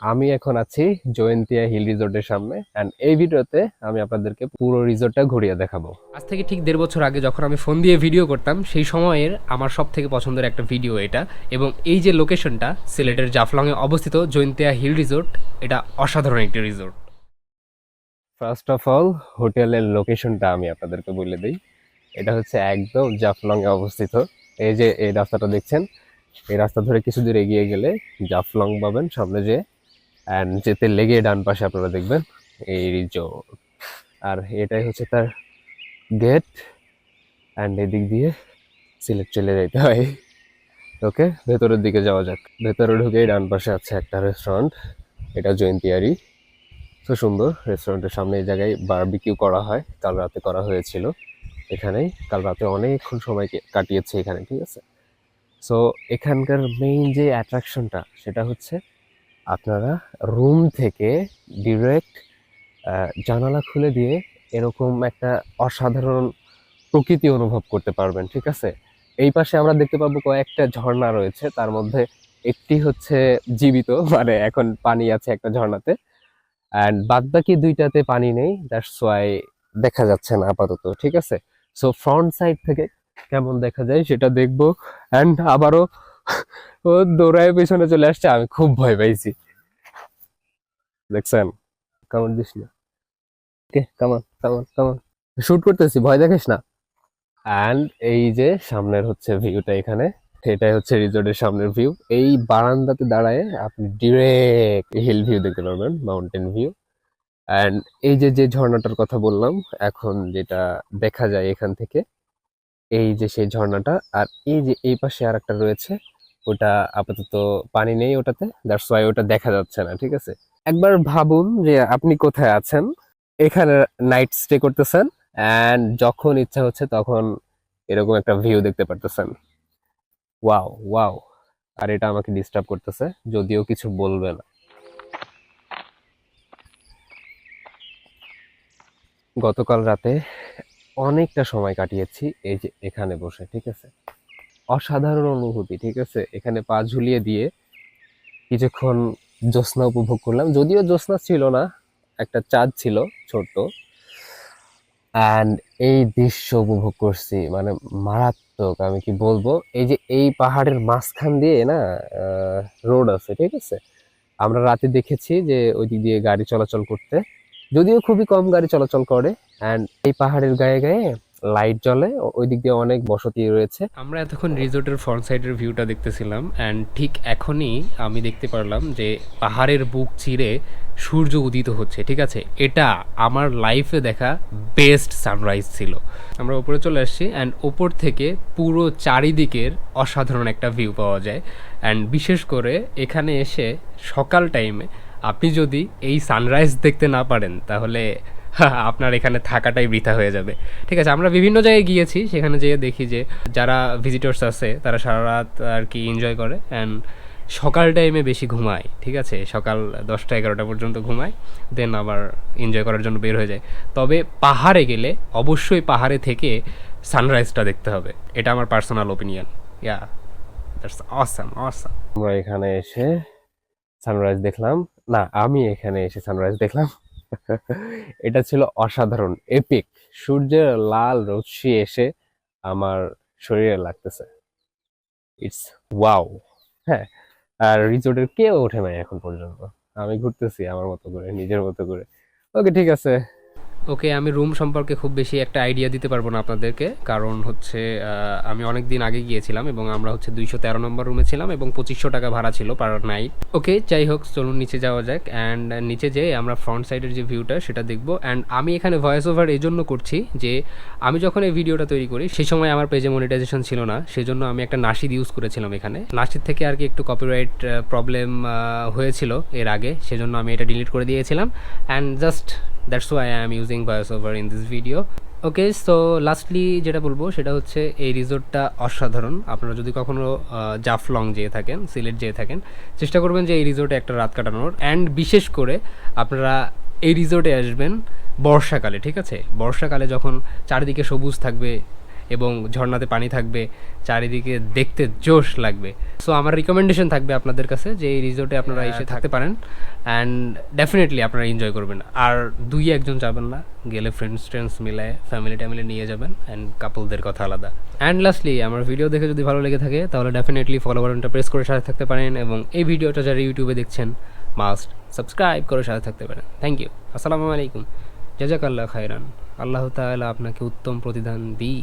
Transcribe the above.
আমি এখন আছি জয়ন্তিয়া হিল রিসোর্টের সামনে অ্যান্ড এই ভিডিওতে আমি আপনাদেরকে পুরো রিসোর্টটা ঘুরিয়ে দেখাবো। আজ থেকে ঠিক দেড় বছর আগে যখন আমি ফোন দিয়ে ভিডিও করতাম সেই সময়ের আমার সব থেকে পছন্দের একটা ভিডিও এটা এবং এই যে লোকেশনটা সিলেটের জাফলংয়ে অবস্থিত জয়ন্তিয়া হিল রিসোর্ট এটা অসাধারণ একটি রিসোর্ট। ফার্স্ট অফ অল হোটেলের লোকেশনটা আমি আপনাদেরকে বলে দিই। এটা হচ্ছে একদম জাফলং এ অবস্থিত। এই যে এই রাস্তাটা দেখছেন এই রাস্তা ধরে কিছু দূর এগিয়ে গেলে জাফলং পাবেন সামনে যে অ্যান্ড যেতে লেগে ডান পাশে আপনারা দেখবেন এই রিসোর্ট আর এটাই হচ্ছে তার গেট অ্যান্ড এদিক দিয়ে সিলেট চলে যেতে হয়। ওকে ভেতরের দিকে যাওয়া যাক। ভেতরে ঢুকেই ডান পাশে আছে একটা রেস্টুরেন্ট এটা জয়ন্তিয়ারি তো সুন্দর রেস্টুরেন্টের সামনে এই জায়গায় বারবিকিউ করা হয়। কাল রাতে করা হয়েছিল এখানেই। কাল রাতে অনেকক্ষণ সময় কাটিয়েছে এখানে, ঠিক আছে? সো এখানকার মেইন যে অ্যাট্রাকশনটা সেটা হচ্ছে আপনারা রুম থেকে ডিরেক্ট জানালা খুলে দিয়ে এরকম একটা অসাধারণ প্রকৃতি অনুভব করতে পারবেন, ঠিক আছে? এই পাশে আমরা দেখতে পাবো কয়েকটা ঝর্ণা রয়েছে, তার মধ্যে একটি হচ্ছে জীবিত মানে এখন পানি আছে একটা ঝর্ণাতে অ্যান্ড বাদ বাকি দুইটাতে পানি নেই দ্যাটস ওয়াই দেখা যাচ্ছে না আপাতত, ঠিক আছে? সো ফ্রন্ট সাইড থেকে কেমন দেখা যায় সেটা দেখব অ্যান্ড আবারও ও দৌড়ায় পেছনে চলে আসছে আমি খুব ভয় পাইছি। দেখছেন? কেমন দিস না। কে? কেমন কেমন কেমন শুট করতেছি ভয় দেখিস না। অ্যান্ড এই যে সামনের হচ্ছে ভিউটা এখানে এটাই হচ্ছে রিসোর্টের সামনের ভিউ এই বারান্দাতে দাঁড়ায় আপনি ডিরেক্ট হিল ভিউ দেখতে পারবেন মাউন্টেন ভিউ অ্যান্ড এই যে যে ঝর্ণাটার কথা বললাম এখন যেটা দেখা যায় এখান থেকে এই যে সেই ঝর্ণাটা আর এই যে এই পাশে আর একটা রয়েছে ওটা আপাতত পানি নেই ওটাতে। দ্যাটস ওয়াই ওটা দেখা যাচ্ছে না, ঠিক আছে? একবার ভাবুন যে আপনি কোথায় আছেন, এখানে নাইট স্টে করতেছেন অ্যান্ড যখন ইচ্ছা হচ্ছে তখন এরকম একটা ভিউ দেখতে পারতেছেন। ওয়াও ওয়াও আর এটা আমাকে ডিস্টার্ব করতেছে, যদিও কিছু বলবে না। গতকাল রাতে অনেকটা সময় কাটিয়েছি এই যে এখানে বসে, ঠিক আছে? অসাধারণ অনুভূতি, ঠিক আছে? এখানে পা ঝুলিয়ে দিয়ে কিছুক্ষণ জ্যোৎস্না উপভোগ করলাম। যদিও জ্যোৎস্না ছিল না, একটা চাঁদ ছিল ছোট্ট। অ্যান্ড এই দৃশ্য উপভোগ করছি মানে মারাত্মক, আমি কি বলব? এই যে এই পাহাড়ের মাঝখান দিয়ে না রোড আছে, ঠিক আছে? আমরা রাতে দেখেছি যে ওই দিক দিয়ে গাড়ি চলাচল করতে। যদিও খুবই কম গাড়ি চলাচল করে। অ্যান্ড এই পাহাড়ের গায়ে গায়ে লাইট জ্বলে। ওই দিক দিয়ে অনেক বসতি রয়েছে। আমরা এতক্ষণ রিসোর্টের ফ্রন্ট সাইডের ভিউটা দেখতেছিলাম অ্যান্ড ঠিক এখনই আমি দেখতে পারলাম যে পাহাড়ের বুক চিরে সূর্য উদিত হচ্ছে, ঠিক আছে? এটা আমার লাইফে দেখা বেস্ট সানরাইজ ছিল। আমরা উপরে চলে আসছি অ্যান্ড ওপর থেকে পুরো চারিদিকের অসাধারণ একটা ভিউ পাওয়া যায়। অ্যান্ড বিশেষ করে এখানে এসে সকাল টাইমে আপনি যদি এই সানরাইজ দেখতে না পারেন, তাহলে আপনার এখানে থাকাটাই বৃথা হয়ে যাবে। ঠিক আছে, আমরা বিভিন্ন জায়গায় গিয়েছি, সেখানে যেয়ে দেখি যে যারা ভিজিটর্স আছে, তারা সারা রাত আর কি এনজয় করে অ্যান্ড সকাল টাইমে বেশি ঘুমায়, ঠিক আছে? সকাল দশটা এগারোটা পর্যন্ত ঘুমায় দেন আবার এনজয় করার জন্য বের হয়ে যায়। তবে পাহাড়ে গেলে অবশ্যই পাহাড়ে থেকে সানরাইজটা দেখতে হবে। এটা আমার personal opinion yeah awesome awesome আমরা এখানে এসে সানরাইজ দেখলাম। না, আমি এখানে এসে সানরাইজ দেখলাম। এটা ছিল অসাধারণ এপিক সূর্যের লাল রশ্মি এসে আমার শরীরে লাগতেছে। ইটস ওয়াও হ্যাঁ আর রিজোর্টের কেউ ওঠে নাই এখন পর্যন্ত। আমি ঘুরতেছি আমার মতো করে, নিজের মতো করে। ওকে ঠিক আছে। ওকে, আমি রুম সম্পর্কে খুব বেশি একটা আইডিয়া দিতে পারব না আপনাদেরকে। কারণ হচ্ছে আমি অনেক দিন আগে গিয়েছিলাম এবং আমরা হচ্ছে দুইশো তেরো নম্বর রুমে ছিলাম এবং পঁচিশশো টাকা ভাড়া ছিল পার নাইট ওকে, যাই হোক, চলুন নিচে যাওয়া যাক। অ্যান্ড নিচে যেয়ে আমরা ফ্রন্ট সাইডের যে ভিউটা সেটা দেখব। অ্যান্ড আমি এখানে ভয়েস ওভার এই জন্য করছি যে, আমি যখন এই ভিডিওটা তৈরি করি সেই সময় আমার পেজে মনিটাইজেশন ছিল না। সেজন্য আমি একটা নাসিদ ইউজ করেছিলাম এখানে। নাশিদ থেকে আর কি একটু কপিরাইট প্রবলেম হয়েছিল এর আগে। সেজন্য আমি এটা ডিলিট করে দিয়েছিলাম। And just that's why I am using voice over in this video okay so lastly যেটা বলব সেটা হচ্ছে এই রিসোর্টটা অসাধারণ। আপনারা যদি কখনো জাফলং যেয়ে থাকেন, সিলেট যেয়ে থাকেন, চেষ্টা করবেন যে এই রিসোর্টে একটা রাত কাটানোর। অ্যান্ড বিশেষ করে আপনারা এই রিসোর্টে আসবেন বর্ষাকালে, ঠিক আছে? বর্ষাকালে যখন চারিদিকে সবুজ থাকবে এবং ঝর্ণাতে পানি থাকবে চারিদিকে দেখতে জোশ লাগবে। সো আমার রিকমেন্ডেশন থাকবে আপনাদের কাছে যে এই রিসোর্টে আপনারা এসে থাকতে পারেন। অ্যান্ড ডেফিনেটলি আপনারা এনজয় করবেন। আর দুই একজন যাবেন না গেলে ফ্রেন্ডস ট্রেন্ডস মিলে ফ্যামিলি ট্যামিলি নিয়ে যাবেন অ্যান্ড কাপলদের কথা আলাদা। অ্যান্ড লাস্টলি আমার ভিডিও দেখে যদি ভালো লেগে থাকে তাহলে ডেফিনেটলি ফলো বাটনটা প্রেস করে সাথে থাকতে পারেন এবং এই ভিডিওটা যারা ইউটিউবে দেখছেন মাস্ট সাবস্ক্রাইব করে সাথে থাকতে পারেন। থ্যাংক ইউ আসসালামু আলাইকুম। জাজাকাল্লাহ খায়রান। আল্লাহ তাআলা আপনাকে উত্তম প্রতিদান দিই